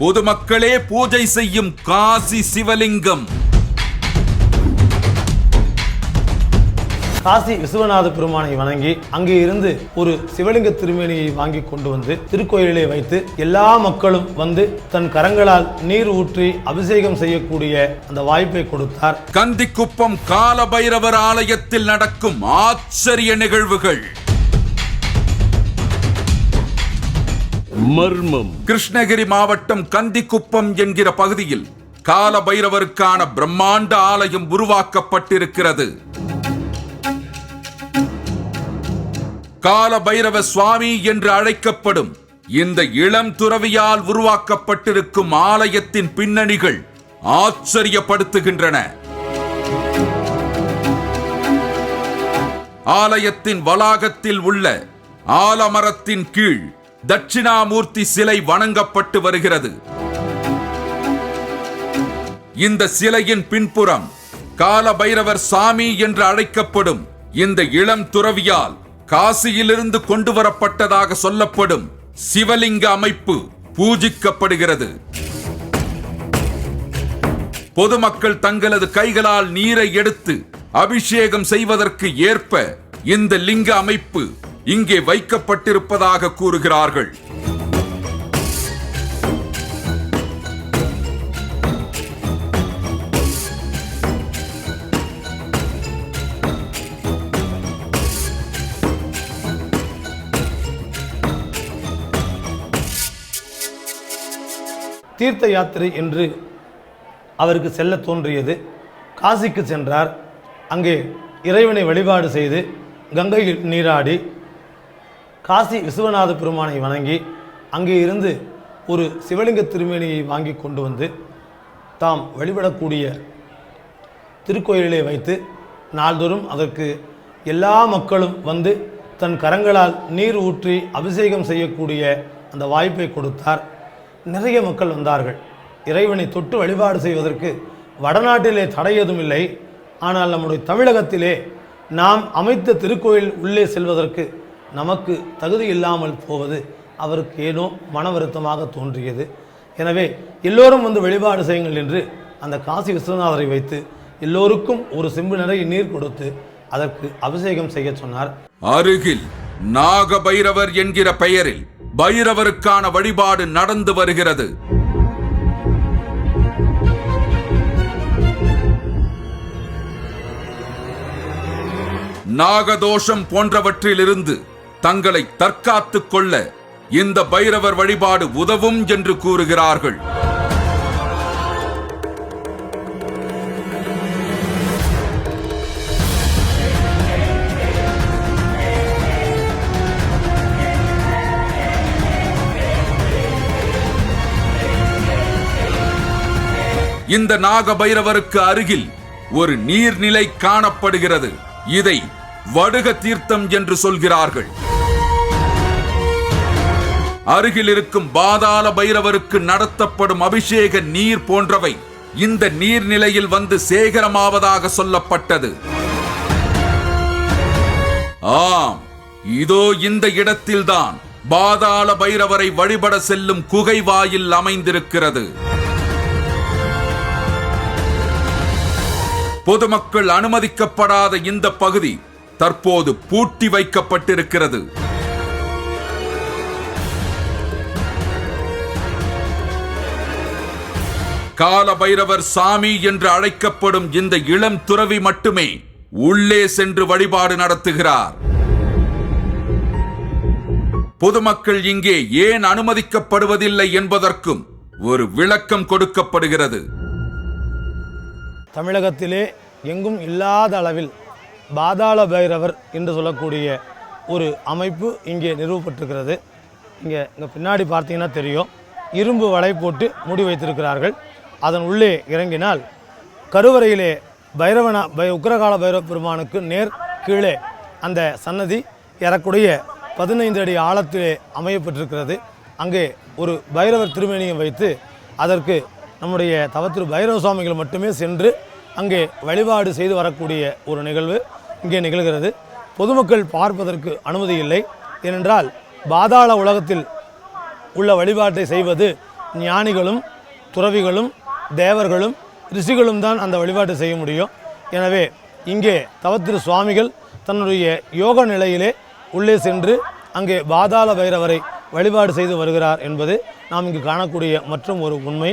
பொதுமக்களே பூஜை செய்யும் காசி சிவலிங்கம். காசி விஸ்வநாத பெருமானை வணங்கி அங்கே இருந்து ஒரு சிவலிங்க திருமேனியை வாங்கி கொண்டு வந்து திருக்கோயிலிலே வைத்து எல்லா மக்களும் வந்து தன் கரங்களால் நீர் ஊற்றி அபிஷேகம் செய்யக்கூடிய அந்த வாய்ப்பை கொடுத்தார். கந்திக்குப்பம் கால பைரவர் ஆலயத்தில் நடக்கும் ஆச்சரிய நிகழ்வுகள். மர்மம். கிருஷ்ணகிரி மாவட்டம் கந்திக்குப்பம் என்கிற பகுதியில் கால பைரவருக்கான பிரம்மாண்ட ஆலயம் உருவாக்கப்பட்டிருக்கிறது. கால பைரவ சுவாமி என்று அழைக்கப்படும் இந்த இளம் துறவியால் உருவாக்கப்பட்டிருக்கும் ஆலயத்தின் பின்னணிகள் ஆச்சரியப்படுத்துகின்றன. ஆலயத்தின் வளாகத்தில் உள்ள ஆலமரத்தின் கீழ் தட்சிணாமூர்த்தி சிலை வணங்கப்பட்டு வருகிறது. இந்த சிலையின் பின்புறம் கால பைரவர் சாமி என்று அழைக்கப்படும் இந்த இளம் துறவியால் காசியிலிருந்து கொண்டு வரப்பட்டதாக சொல்லப்படும் சிவலிங்க அமைப்பு பூஜிக்கப்படுகிறது. பொதுமக்கள் தங்களது கைகளால் நீரை எடுத்து அபிஷேகம் செய்வதற்கு ஏற்ப இந்த லிங்க அமைப்பு இங்கே வைக்கப்பட்டிருப்பதாக கூறுகிறார்கள். தீர்த்த யாத்திரை என்று அவருக்கு செல்ல தோன்றியது. காசிக்கு சென்றார். அங்கே இறைவனை வழிபாடு செய்து கங்கையில் நீராடி காசி விஸ்வநாத பெருமானை வணங்கி அங்கே இருந்து ஒரு சிவலிங்க திருமேனியை வாங்கி கொண்டு வந்து தாம் வழிபடக்கூடிய திருக்கோயிலே வைத்து நாள்தோறும் அதற்கு எல்லா மக்களும் வந்து தன் கரங்களால் நீர் ஊற்றி அபிஷேகம் செய்யக்கூடிய அந்த வாய்ப்பை கொடுத்தார். நிறைய மக்கள் வந்தார்கள். இறைவனை தொட்டு வழிபாடு செய்வதற்கு வடநாட்டிலே தடை எதுவும் இல்லை. ஆனால் நம்முடைய தமிழகத்திலே நாம் அமைத்த திருக்கோயில் உள்ளே செல்வதற்கு நமக்கு தகுதி இல்லாமல் போவது அவருக்கு ஏனோ மன வருத்தமாக தோன்றியது. எனவே எல்லோரும் வந்து வழிபாடு செய்யுங்கள் என்று அந்த காசி விஸ்வநாதரை வைத்து எல்லோருக்கும் ஒரு செம்பு நிறைய நீர் கொடுத்து அதற்கு அபிஷேகம் செய்ய சொன்னார். அருகில் நாக பைரவர் என்கிற பெயரில் பைரவருக்கான வழிபாடு நடந்து வருகிறது. நாகதோஷம் போன்றவற்றிலிருந்து தங்களை தற்காத்துக் கொள்ள இந்த பைரவர் வழிபாடு உதவும் என்று கூறுகிறார்கள். இந்த நாக பைரவருக்கு அருகில் ஒரு நீர்நிலை காணப்படுகிறது. இதை வடுக தீர்த்தம் என்று சொல்கிறார்கள். அருகில் இருக்கும் பாதாள பைரவருக்கு நடத்தப்படும் அபிஷேக நீர் போன்றவை இந்த நீர்நிலையில் வந்து சேகரமாவதாக சொல்லப்பட்டது. ஆம் இதோ இந்த இடத்தில்தான் பாதாள பைரவரை வழிபட செல்லும் குகை வாயில் அமைந்திருக்கிறது. பொதுமக்கள் அனுமதிக்கப்படாத இந்த பகுதி தற்போது பூட்டி வைக்கப்பட்டிருக்கிறது. கால பைரவர் சாமி என்று அழைக்கப்படும் இந்த இளம் துறவி மட்டுமே உள்ளே சென்று வழிபாடு நடத்துகிறார். பொதுமக்கள் இங்கே ஏன் அனுமதிக்கப்படுவதில்லை என்பதற்கும் ஒரு விளக்கம் கொடுக்கப்படுகிறது. தமிழகத்திலே எங்கும் இல்லாத அளவில் பாதாள பைரவர் என்று சொல்லக்கூடிய ஒரு அமைப்பு இங்கே நிறுவப்பட்டிருக்கிறது. இங்கே இங்கே பின்னாடி பார்த்தீங்கன்னா தெரியும். இரும்பு வலை போட்டு மூடி வைத்திருக்கிறார்கள். அதன் உள்ளே இறங்கினால் கருவறையிலே பைரவனா பை உக்கிரகால பைரவ பெருமானுக்கு நேர் கீழே அந்த சன்னதி ஏறக்குடைய பதினைந்து அடி ஆழத்திலே அமையப்பட்டிருக்கிறது. அங்கே ஒரு பைரவர் திருமேனியை வைத்து அதற்கு நம்முடைய தவத்திரு பைரவ சுவாமிகள் மட்டுமே சென்று அங்கே வழிபாடு செய்து வரக்கூடிய ஒரு நிகழ்வு இங்கே நிகழ்கிறது. பொதுமக்கள் பார்ப்பதற்கு அனுமதி இல்லை. ஏனென்றால் பாதாள உலகத்தில் உள்ள வழிபாட்டை செய்வது ஞானிகளும் துறவிகளும் தேவர்களும் ரிஷிகளும் தான் அந்த வழிபாட்டை செய்ய முடியும். எனவே இங்கே தவத்திரு சுவாமிகள் தன்னுடைய யோக நிலையிலே உள்ளே சென்று அங்கே பாதாள பைரவரை வழிபாடு செய்து வருகிறார் என்பது நாம் இங்கு காணக்கூடிய மற்றும் ஒரு உண்மை.